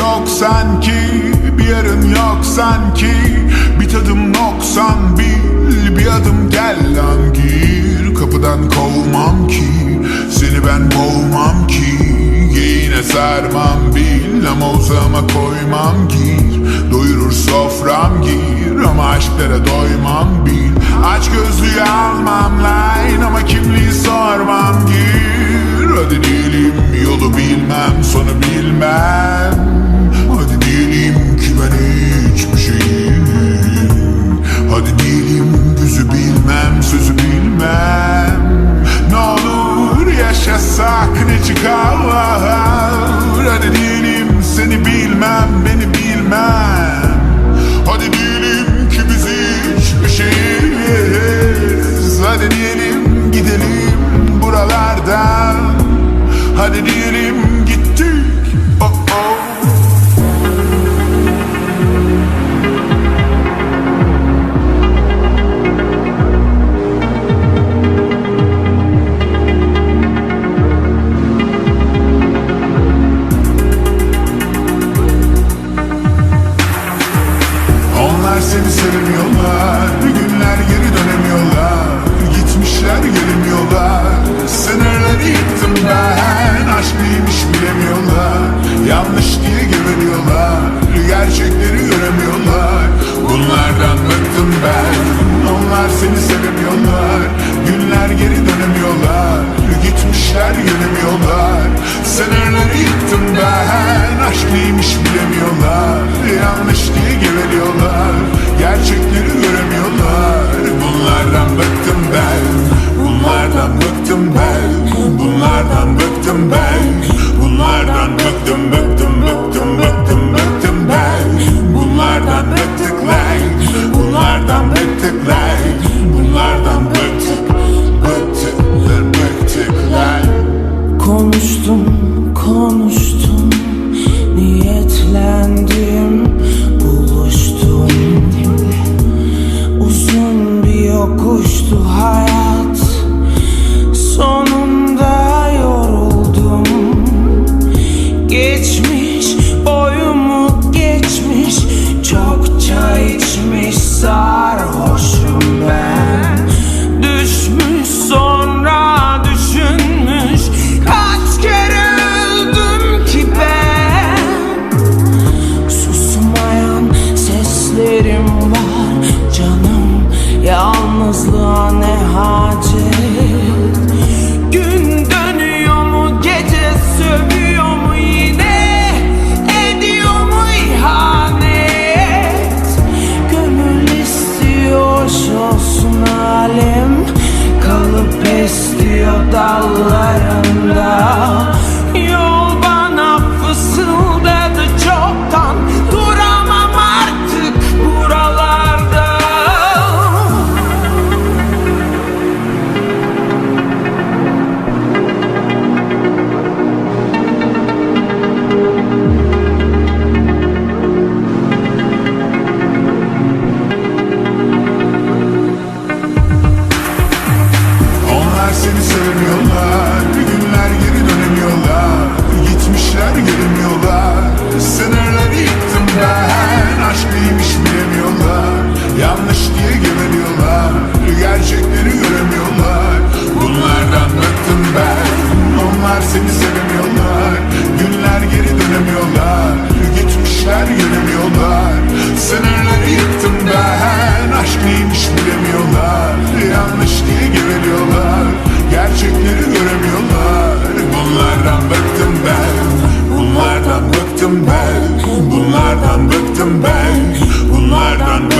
yok sanki Bir yarın yok sanki. Bir tadım noksan bil Bir adım gel lan gir. Kapıdan kovmam ki Seni ben boğmam ki. Geyiğine sarmam bil Ama uzağıma koymam gir. Doyurur sofram gir Ama aşklara doymam bil. Aç gözlüğü almam line Ama kimliği sormam gir diyelim seni göremiyorlar. Bunlardan bıktım ben. Onlar seni sevemiyorlar. Günler geri dönemiyorlar. Gitmişler gelemiyorlar Sınırları yıktım ben. Aşk neymiş bilemiyorlar. Yanlış diye geveliyorlar. Gerçekleri göremiyorlar so high. neymiş bilemiyorlar Yanlış diye geveliyorlar. Gerçekleri göremiyorlar. Bunlardan bıktım ben. Bunlardan bıktım ben. Bunlardan bıktım ben. Bunlardan bıktım ben